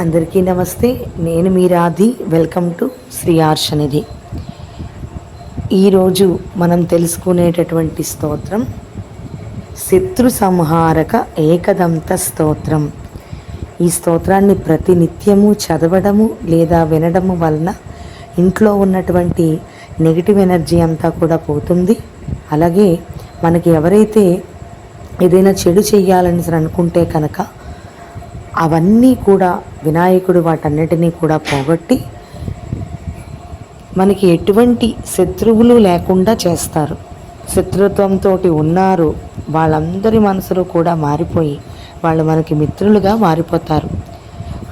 అందరికీ నమస్తే. నేను మీ Radhi. Welcome to Shri Arshanidhi. ఈరోజు మనం తెలుసుకునేటటువంటి స్తోత్రం శత్రు సంహారక ఏకదంత స్తోత్రం. ఈ స్తోత్రాన్ని ప్రతినిత్యము చదవడము లేదా వినడము వలన ఇంట్లో ఉన్నటువంటి నెగిటివ్ ఎనర్జీ అంతా కూడా పోతుంది. అలాగే మనకి ఎవరైతే ఏదైనా చెడు చేయాలని అనుకుంటే కనుక అవన్నీ కూడా వినాయకుడు వాటన్నిటినీ కూడా పోగొట్టి మనకి ఎటువంటి శత్రువులు లేకుండా చేస్తారు. శత్రుత్వంతో ఉన్నారు. వాళ్ళందరి మనసులు కూడా మారిపోయి వాళ్ళు మనకి మిత్రులుగా మారిపోతారు.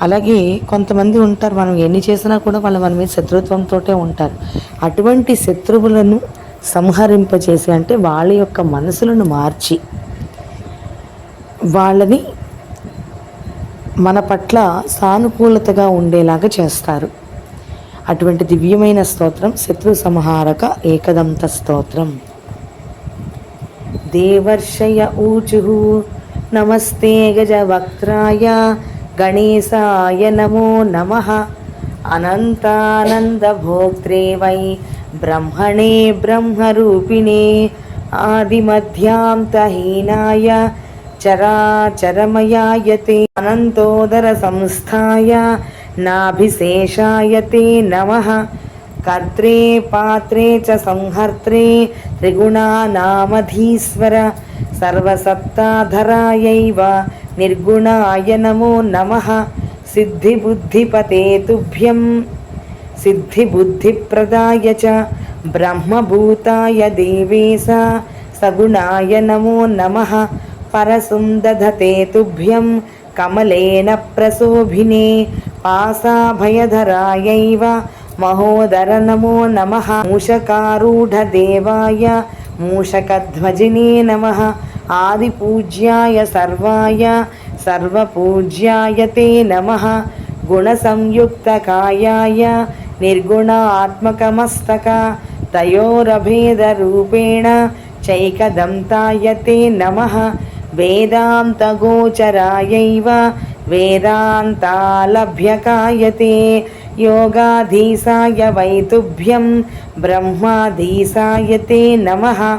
అలాగే కొంతమంది ఉంటారు. మనం ఎన్ని చేసినా కూడా వాళ్ళు మన మీద శత్రుత్వంతో ఉంటారు. అటువంటి శత్రువులను సంహరింపచేసి అంటే వాళ్ళ యొక్క మనసులను మార్చి వాళ్ళని మన పట్ల సానుకూలతగా ఉండేలాగా చేస్తారు. అటువంటి దివ్యమైన స్తోత్రం శత్రు సంహారక ఏకదంత స్తోత్రం. దేవర్షయ ఊచు. నమస్తే గజవక్త్రాయ. గణేశాయ నమో నమ. అనంతానందభోక్త్రే వై బ్రహ్మణే బ్రహ్మరూపిణే. ఆదిమధ్యాంతహీనాయ చరాచరమయాయతే అనంతోదర సంస్థాయ నాభిశేషాయతే నమ కర్త్రే పాత్రే చ సంహర్త్రే త్రిగుణానామధీశ్వర సర్వసత్తాధరాయైవ నిర్గుణాయ నమో నమ సిద్ధిబుద్ధిపతే తుభ్యం సిద్ధిబుద్ధిప్రదాయ చ బ్రహ్మభూతాయ దేవేశ సగుణాయ నమో నమ పరసుం దధతే తుభ్యం కమలేన ప్రశోభినే పాసాభయధరాయైవ మహోదర నమో నమ మూషకారూఢదేవాయ మూషకధ్వజినే నమ ఆదిపూజ్యాయ సర్వాయ సర్వపూజ్యాయ తే నమ గుణసంయుక్తకాయాయ నిర్గుణాత్మకమస్తక తయోరభేదరూపేణ చైకదంతాయ తే నమ వేదాంతగోచరాయైవ వేదాంతాలభ్యకాయతే యోగాధీసాయ వైతుభ్యం బ్రహ్మాధీసాయ తే నమ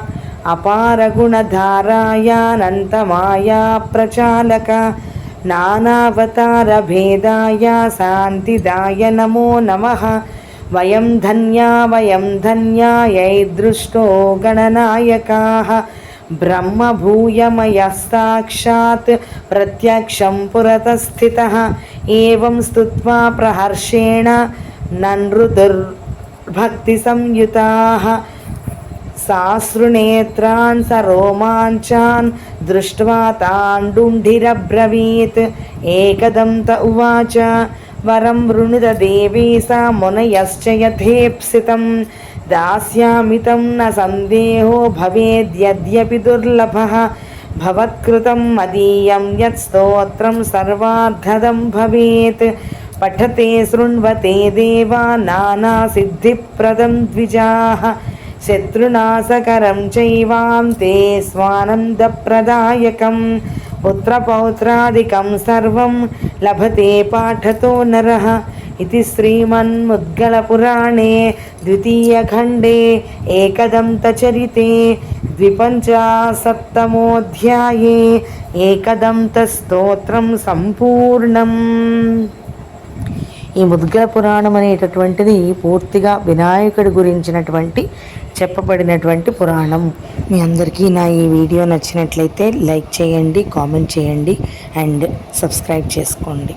అపారగుణధారాయానంతమాయా ప్రచాలక నానావతారభేదాయ శాంతిదాయ నమో నమ వయం ధన్యా వయం ధన్యా యైదృష్టో గణనాయకాः బ్రహ్మభూయమయ సాక్షాత్ ప్రత్యక్షం పురతస్థితः ఏవం స్తుత్వా ప్రహర్షేణ ననృతుర్భక్తిసంయుతాः సాశ్రునేత్రాన్ సరోమాంచాన్ దృష్ట్వా తాండుంఢిరబ్రవీత్ ఏకదంత ఉవాచ వరం వృణుద దేవీసా మునయశ్చ యథేప్సితం దాస్యామి తం న సందేహో భవేద్యద్యపి దుర్లభ. భవత్కృతం మదీయం యత్ స్తోత్రం సర్వార్ధదం భవేత్. పఠతే శృణ్వతే దేవా నానా సిద్ధిప్రదం ద్విజాः. శత్రునాశకరం చైవాం తే స్వానందప్రదాయకం. పుత్రపౌత్రాదికం సర్వం లభతే పాఠతో నరః. ఇది శ్రీమన్ముద్గలపురాణే ద్వితీయఖండే ఏకదంతచరితే ద్విపంచాసప్తమోధ్యాయే ఏకదంతస్తోత్రం సంపూర్ణం ఈ ముద్గల పురాణం అనేటటువంటిది పూర్తిగా వినాయకుడి గురించినటువంటి చెప్పబడినటువంటి పురాణం. మీ అందరికీ నా ఈ వీడియో నచ్చినట్లయితే లైక్ చేయండి కామెంట్ చేయండి అండ్ సబ్స్క్రైబ్ చేసుకోండి.